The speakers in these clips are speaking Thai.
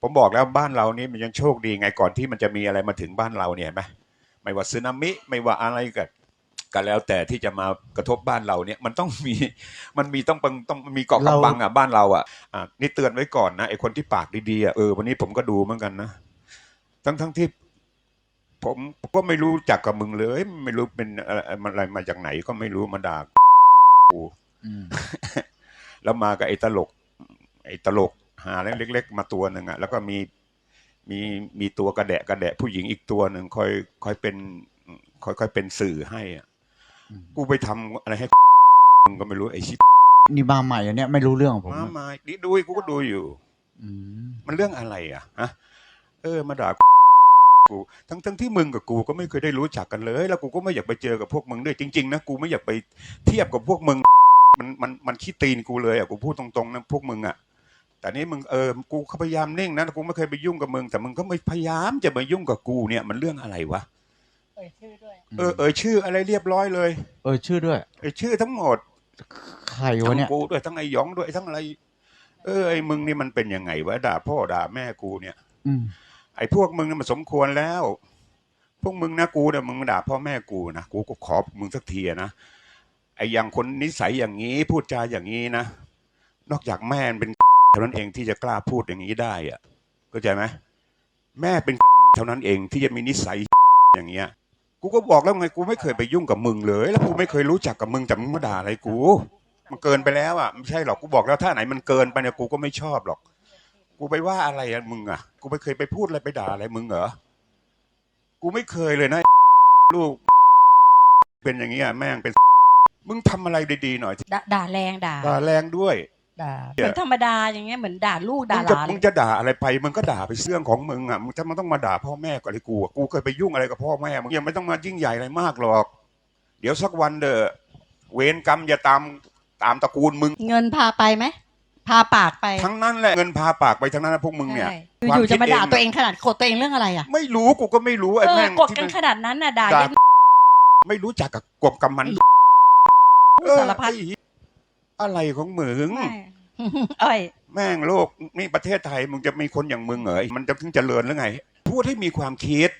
ผมบอกแล้วบ้านเรานี่มันยังโชคดีไงก่อนที่มันจะมีอะไรมาถึงบ้านเราเนี่ยเห็นไหมไม่ว่าสึนามิไม่ว่าอะไรก็ก็แล้วแต่ที่จะมากระทบบ้านเราเนี่ยมันต้องมีมันมีต้องปังต้องมีเกาะเรากำบังอะบ้านเราอะอะนี่เตือนไว้ก่อนนะไอคนที่ปากดีๆอะเออวันนี้ผมก็ดูเหมือนกันนะทั้งทั้งที่ผมก็ไม่รู้จักกับมึงเลย ไม่รู้เป็นอะไรอะไรมาจากไหนก็ไม่รู้มาด่ากูอืมแล้วมากับไอ้ตลก ไอ้ตลก หาเล็ก ๆ มาตัวหนึ่งอะแล้วก็มีมีมีตัวกระแดะกระแดะผู้หญิงอีกตัวหนึ่งคอยคอยเป็นคอยคอยเป็นสื่อให้อะอืมกูไปทำอะไรให้มึงก็ไม่รู้ไอ้ชิบนี่มาใหม่อันเนี้ยไม่รู้เรื่องของผมมานะมาดิดูกูก็ดูอยู่อืมมันเรื่องอะไรอะฮะเออ มาด่ากูทั้งทั้งที่มึงกับกูก็ไม่เคยได้รู้จักกันเลย แล้วกูก็ไม่อยากไปเจอกับพวกมึงด้วยจริงๆนะกูไม่อยากไปเทียบกับพวกมึง มันมันมันขี้ตีนกูเลยอะกูพูดตรงๆนะพวกมึงอะ แต่นี่มึงเออกูเขาพยายามนิ่งนะกูไม่เคยไปยุ่งกับมึงแต่มึงก็ไม่พยายามจะมายุ่งกับกูเนี่ยมันเรื่องอะไรวะเอ่ยชื่อด้วยเออเออชื่ออะไรเรียบร้อยเลย เออชื่อด้วยเออชื่อทั้งหมดใครทั้วะงเนี่ยกูด้วยทั้งไอ้หยองด้วยทั้งอะไร เออไอ้มึงนี่มันเป็นยังไงวะด่าพ่อด่าแม่กูเนี่ยอืมไอ้พวกมึงน่ะมันสมควรแล้ว พวกมึงนะกูเนี่ยมึงมาด่าพ่อแม่กูนะกูก็ขอมึงสักทีอะนะไอ้อย่างคนนิสัยอย่างนี้พูดจาอย่างนี้นะนอกจากแม่มันเป็นเท่านั้นเองที่จะกล้าพูดอย่างนี้ได้อะเข้าใจไหมแม่เป็นเท่านั้นเองที่จะมีนิสัยอย่างเงี้ย กูก็บอกแล้วไงกูไม่เคยไปยุ่งกับมึงเลย แล้วกูไม่เคยรู้จักกับมึงแต่มึงมาด่าอะไรกู มันเกินไปแล้วอะไม่ใช่หรอกกูบอกแล้วถ้าไหนมันเกินไปเนี่ยกูก็ไม่ชอบหรอก กูไปว่าอะไรอะมึงอะกูไม่เคยไปพูดอะไรไปด่าอะไรมึงเหรอกูไม่เคยเลยนะลูก เป็นอย่างเงี้ยแม่งเป็นมึงทำอะไรดีๆหน่อยด่าด่าแรงด่าด่าแรงด้วย ด่าเหมือนธรรมดาอย่างเงี้ยเหมือนด่าลูกด่ามึงหจะลานมึงจะด่าอะไรไปมึงก็ด่าไปเรื่องของมึงอะมึงจะมันต้องมาด่าพ่อแม่ก่อนเลยกูอะกูเคยไปยุ่งอะไรกับพ่อแม่มึงยังไม่ต้องมายิ่งใหญ่อะไรมากหรอก เดี๋ยวสักวันเด้อเวรกรรมอย่าตามตามตระกูลมึง เงินพาไปไหมพาปากไป ทั้งนั้นแหละเงินพาปากไปทั้งนั้นนะพวกมึงเนี่ยใช่ความอยู่ๆจะมาคิดเองด่าตัวเองขนาดกดตัวเองเรื่องอะไรอะไม่รู้กูก็ไม่รู้ไอ้เออแม่งกดที่กันมันขนาดนั้นน่ะด่าด่ายันไม่รู้จักกับกบกับมันสารพัดเออไอ้อะไรของมึงไม่เอ้ยแม่งโลกนี่ประเทศไทยมึงจะมีคนอย่างมึงเหรอมันจะถึงเจริญหรือไง พูดให้มีความคิด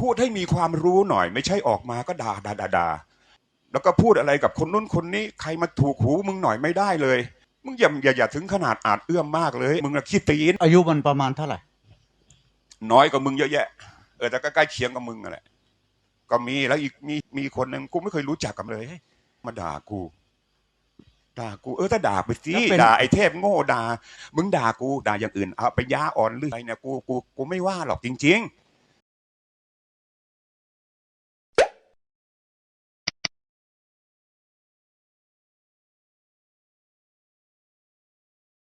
พูดให้มีความรู้หน่อย ไม่ใช่ออกมาก็ด่าด่าด่าด่าแล้วก็พูดอะไรกับคนนู้นคนนี้ ใครมาถูกหูมึงหน่อยไม่ได้เลย มึงอย่าอย่าอย่าถึงขนาดอาจเอื้อมมากเลย มึงอะขี้ตีนอายุมันประมาณเท่าไหร่ น้อยกว่ามึงเยอะแยะ เออแต่ก็ใกล้เคียงกับมึงนั่นแหละก็มีแล้วอีกมีมีคนหนึ่งกูไม่เคยรู้จักกันเลยเฮ้ยมาด่ากู ด่ากูเออถ้าด่าไปสิแล้วเป็น ด่าไอ้เทพโง่ด่ามึงด่ากูด่าอย่างอื่นเอาไปย่าอ่อนหรืออะไรเนี่ยกูกูกูไม่ว่าหรอกจริง ๆ